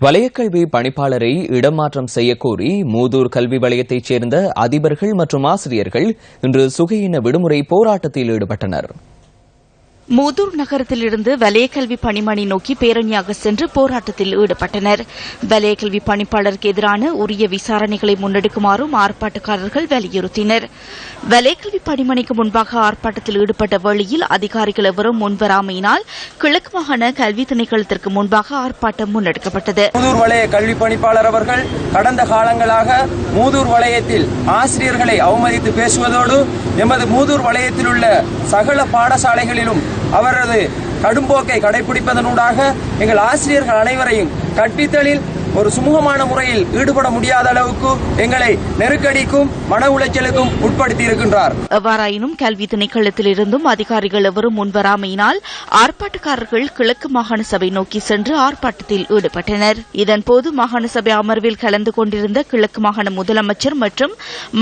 வலயக்கல்வி பணிப்பாளரை இடமாற்றம் செய்யக்கோரி மூதூர் கல்வி வலயத்தைச் சேர்ந்த அதிபர்கள் மற்றும் ஆசிரியர்கள் இன்று சுகையின விடுமுறை போராட்டத்தில் ஈடுபட்டனர். மூதூர் நகரத்திலிருந்து வலயக்கல்வி பணிமனை நோக்கி பேரணியாக சென்று போராட்டத்தில் ஈடுபட்டனர். வலயக்கல்வி பணிப்பாளருக்கு எதிரான உரிய விசாரணைகளை முன்னெடுக்குமாறும் ஆர்ப்பாட்டக்காரர்கள் வலியுறுத்தினர். வலயக்கல்வி பணிமனைக்கு முன்பாக ஆர்ப்பாட்டத்தில் ஈடுபட்ட வழியில் அதிகாரிகள் எவரும் முன்வராமையினால் கிழக்கு மாகாண கல்வி திணைக்களத்திற்கு முன்பாக ஆர்ப்பாட்டம் முன்னெடுக்கப்பட்டது. மூதூர் வலய கல்வி பணிப்பாளர் அவர்கள் கடந்த காலங்களாக மூதூர் வலயத்தில் ஆசிரியர்களை அவமதித்து பேசுவதோடு எமது மூதூர் வலயத்தில் உள்ள சகல பாடசாலைகளிலும் அவரது கடும்போக்கை கடைபிடிப்பதனூடாக எங்கள் ஆசிரியர்கள் அனைவரையும் கற்பித்தலில் ஒரு சுமூகமான முறையில் ஈடுபட முடியாத அளவுக்கு எங்களை நெருக்கடிக்கும் மன உளைச்சலுக்கும் உட்படுத்தி இருக்கின்றார் எவ்வாறாயினும் கல்வி திணைக்களத்திலிருந்தும் அதிகாரிகள் எவரும் முன்வராமையினால் ஆர்ப்பாட்டக்காரர்கள் கிழக்கு மாகாண சபை நோக்கி சென்று ஆர்ப்பாட்டத்தில் ஈடுபட்டனர். இதன்போது மாகாண சபை அமர்வில் கலந்து கொண்டிருந்த கிழக்கு மாகாண முதலமைச்சர் மற்றும்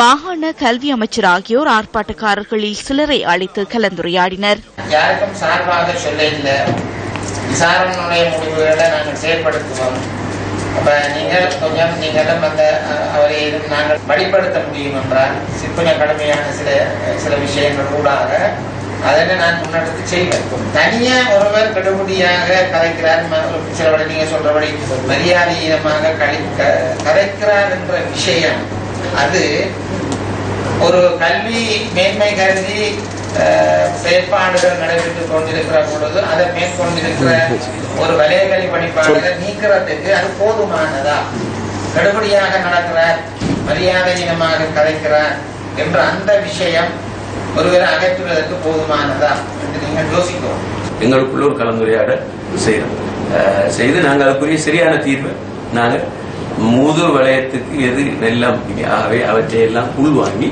மாகாண கல்வி அமைச்சர் ஆகியோர் ஆர்ப்பாட்டக்காரர்களில் சிலரை அழைத்து கலந்துரையாடினர். யாருக்கும் சார்பாக சொல்ல இல்லை. விசாரணையுடைய முடிவுகளை நாங்கள் செயல்படுத்துவோம். அப்ப நீங்கள் கொஞ்சம் நீங்களும் அந்த அவரை நாங்கள் வழிபடுத்த முடியும் என்றால் சி- கொஞ்சம் கடுமையான சில சில விஷயங்கள் ஊடாக அதனை நான் முன்னெடுத்து செய்வேன். தனியா ஒருவர் கடுபடியாக கதைக்கிறார் ம- சிலவரை நீங்க சொல்றபடி மரியாதையமாக கழி க- கதைக்கிறார் என்ற விஷயம் அது ஒரு கல்வி மேன்மை கருதி அஹ், செயற்பாடுகள் நடைபெற்றுக் கொண்டிருக்கிற பொழுது அதை மேற்கொண்டிருக்கிற ஒரு வலய கல்வி பணிப்பாளரை நீக்கிறதுக்கு அது போதுமானதா? கடுபடியாக நடக்கிறார் மரியாதையினமாக கதைக்கிறார் என்ற அந்த விஷயம் ஒருவரை அகற்றுவதற்கு போதுமானதா என்று நீங்கள் யோசிக்கிறோம் எங்களுக்குள்ள ஒரு கலந்துரையாடல் செய்யறோம். செய்து நாங்கள் அதுக்குரிய சரியான தீர்வை நாங்கள் மூதூர் வலயத்துக்கு எது எல்லாம் ஆகவே அவற்றை எல்லாம் உள்வாங்கி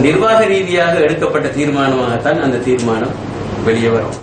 நிர்வாக ரீதியாக எடுக்கப்பட்ட தீர்மானமாகத்தான் அந்த தீர்மானம் வெளியே வரும்.